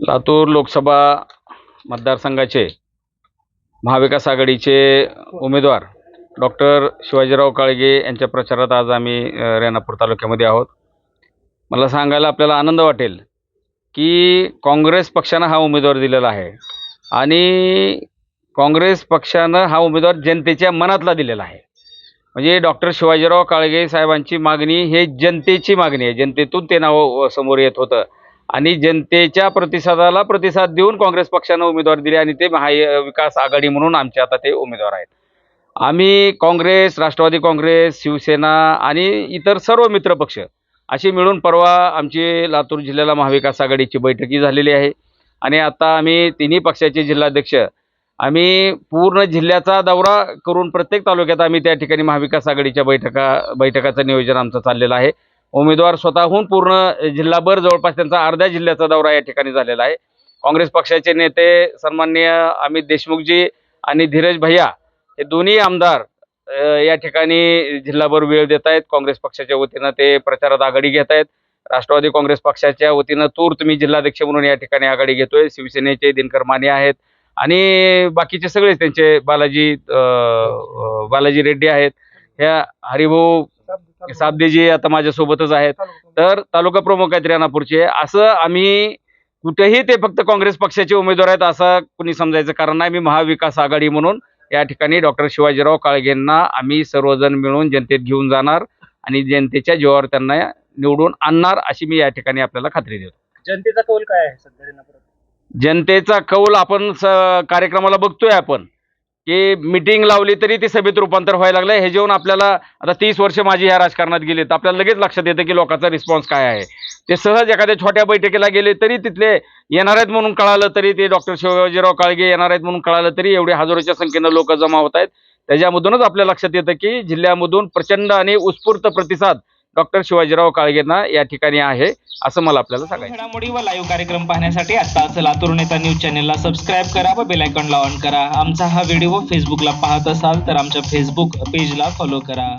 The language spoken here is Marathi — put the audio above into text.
लातूर लोकसभा मतदारसंघाचे महाविकास आघाडीचे उमेदवार डॉक्टर शिवाजीराव काळगे यांच्या प्रचारात आज आम्ही रेणापूर तालुक्यामध्ये आहोत. मला सांगायला आपल्याला आनंद वाटेल की काँग्रेस पक्षानं हा उमेदवार दिलेला आहे आणि काँग्रेस पक्षानं हा उमेदवार जनतेच्या मनातला दिलेला आहे. म्हणजे डॉक्टर शिवाजीराव काळगे साहेबांची मागणी हे जनतेची मागणी आहे. जनतेतून ते नाव समोर येत होतं. आणि जनतेच्या प्रतिसादाला प्रतिसाद देऊन काँग्रेस पक्षानं उमेदवार दिले आणि ते महाविकास आघाडी म्हणून आमचे आता ते उमेदवार आहेत. आम्ही काँग्रेस राष्ट्रवादी काँग्रेस शिवसेना आणि इतर सर्व मित्रपक्ष अशी मिळून परवा आमची लातूर जिल्ह्याला महाविकास आघाडीची बैठकी झालेली आहे. आणि आता आम्ही तिन्ही पक्षाचे जिल्हाध्यक्ष आम्ही पूर्ण जिल्ह्याचा दौरा करून प्रत्येक तालुक्यात आम्ही त्या ठिकाणी महाविकास आघाडीच्या बैठका बैठकाचं नियोजन आमचं चाललेलं आहे. उमेदवार स्वतःहून पूर्ण जिल्हाभर जवळपास त्यांचा अर्ध्या जिल्ह्याचा दौरा या ठिकाणी झालेला आहे. काँग्रेस पक्षाचे नेते सन्माननीय अमित देशमुखजी आणि धीरज भैया हे दोन्ही आमदार या ठिकाणी जिल्हाभर वेळ देत आहेत. काँग्रेस पक्षाच्या वतीनं ते प्रचारात आघाडी घेत आहेत. राष्ट्रवादी काँग्रेस पक्षाच्या वतीनं तूर तुम्ही जिल्हाध्यक्ष म्हणून या ठिकाणी आघाडी घेतोय. शिवसेनेचे दिनकर माने आहेत आणि बाकीचे सगळेच त्यांचे बालाजी बालाजी रेड्डी आहेत. ह्या हरिभाऊ साबदेजी आता माझ्यासोबतच आहेत. तर तालुका प्रमुख आहेत रेणापूरचे. असं आम्ही कुठेही ते फक्त काँग्रेस पक्षाचे उमेदवार आहेत असं कुणी समजायचं कारण नाही. मी महाविकास आघाडी म्हणून या ठिकाणी डॉक्टर शिवाजीराव काळगेंना आम्ही सर्वजण मिळून जनतेत घेऊन जाणार आणि जनतेच्या जीवावर त्यांना निवडून आणणार अशी मी या ठिकाणी आपल्याला खात्री देतो. जनतेचा कौल काय आहे सध्या जनतेचा कौल आपण कार्यक्रमाला बघतोय आपण. की मिटिंग लावली तरी ती सभेत रूपांतर व्हायला लागलं हे जेवण आपल्याला आता तीस वर्ष माझी ह्या राजकारणात गेली तर आपल्याला लगेच लक्षात येतं की लोकांचा रिस्पॉन्स काय आहे. ते सहज एखाद्या छोट्या बैठकीला गेले तरी तिथले येणार आहेत म्हणून कळालं तरी ते डॉक्टर शिवाजीराव काळगे येणार आहेत म्हणून कळालं तरी एवढे हजारोच्या संख्येनं लोक जमा होत आहेत. त्याच्यामधूनच आपल्या लक्षात येतं की जिल्ह्यामधून प्रचंड आणि उत्स्फूर्त प्रतिसाद डॉक्टर शिवाजीराव काळगेंना या ठिकाणी आहे असं मला आपल्याला सांगायचं घडामोडी व लाईव्ह कार्यक्रम पाहण्यासाठी आत्ताच लातूर नेता न्यूज चॅनेलला सबस्क्राईब करा व बेल ऑन करा. आमचा हा व्हिडिओ फेसबुकला पाहत असाल तर आमच्या फेसबुक पेजला फॉलो करा.